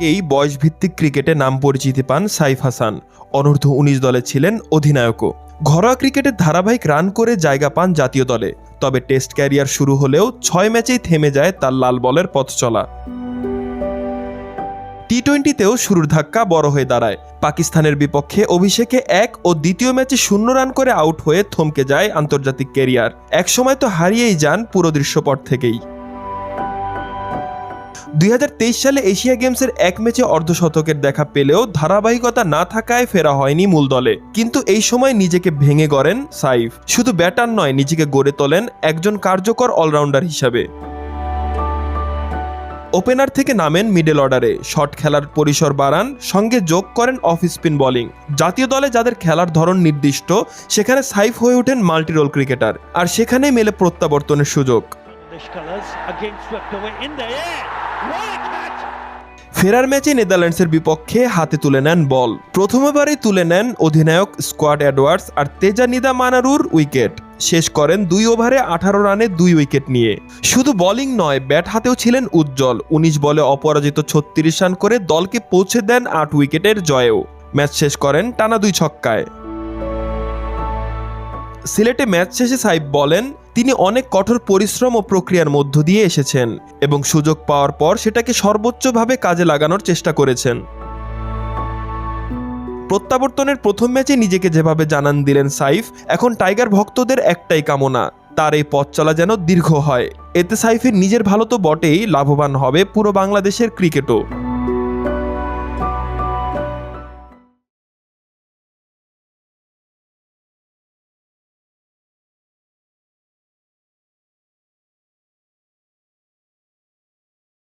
এই বয়সভিত্তিক ক্রিকেটে নাম পরিচিতি পান সাইফ হাসান। অনূর্ধ্ব উনিশ দলে ছিলেন অধিনায়কও। ঘরোয়া ক্রিকেটে ধারাবাহিক রান করে জায়গা পান জাতীয় দলে। তবে টেস্ট ক্যারিয়ার শুরু হলেও ছয় ম্যাচেই থেমে যায় তার লাল বলের পথ চলা। টি টোয়েন্টিতেও শুরুর ধাক্কা বড় হয়ে দাঁড়ায়। পাকিস্তানের বিপক্ষে অভিষেকে এক ও দ্বিতীয় ম্যাচে শূন্য রান করে আউট হয়ে থমকে যায় আন্তর্জাতিক ক্যারিয়ার। একসময় তো হারিয়েই যান পুরো দৃশ্যপট থেকেই। দুই হাজার তেইশ সালে এশিয়া গেমসের এক ম্যাচে অর্ধশতকের দেখা পেলেও ধারাবাহিকতা না থাকায় ফেরা হয়নি মূল দলে। কিন্তু এই সময় নিজেকে ভেঙে গড়েন সাইফ। শুধু ব্যাটার নয়, নিজেকে গড়ে তোলেন একজন কার্যকর অলরাউন্ডার হিসাবে। ওপেনার থেকে নামেন মিডল অর্ডারে। শট খেলার পরিসর বাড়ান, সঙ্গে যোগ করেন অফ স্পিন বোলিং। জাতীয় দলে যাদের খেলার ধরন নির্দিষ্ট, সেখানে সাইফ হয়ে ওঠেন মাল্টিরোল ক্রিকেটার। আর সেখানেই মেলে প্রত্যাবর্তনের সুযোগ। ফেরার ম্যাচে নেদারল্যান্ডসের বিপক্ষে হাতে তুলে নেন বল। প্রথমবারই তুলে নেন অধিনায়ক স্কোয়াড অ্যাডওয়ার্ডস আর তেজা নিদা মানারুর উইকেট। শেষ করেন দুই ওভারে আঠারো রানে দুই উইকেট নিয়ে। শুধু বোলিং নয়, ব্যাট হাতেও ছিলেন উজ্জ্বল। উনিশ বলে অপরাজিত ছত্রিশ রান করে দলকে পৌঁছে দেন আট উইকেটের জয়েও। ম্যাচ শেষ করেন টানা দুই ছক্কায়। সিলেটে ম্যাচ শেষে সাইব বলেন, তিনি অনেক কঠোর পরিশ্রম ও প্রক্রিয়ার মধ্য দিয়ে এসেছেন এবং সুযোগ পাওয়ার পর সেটাকে সর্বোচ্চভাবে কাজে লাগানোর চেষ্টা করেছেন। প্রত্যাবর্তনের প্রথম ম্যাচে নিজেকে যেভাবে জানান দিলেন সাইফ, এখন টাইগার ভক্তদের একটাই কামনা, তার এই পথ চলা যেন দীর্ঘ হয়। এতে সাইফের নিজের ভালো তো বটেই, লাভবান হবে পুরো বাংলাদেশের ক্রিকেটও।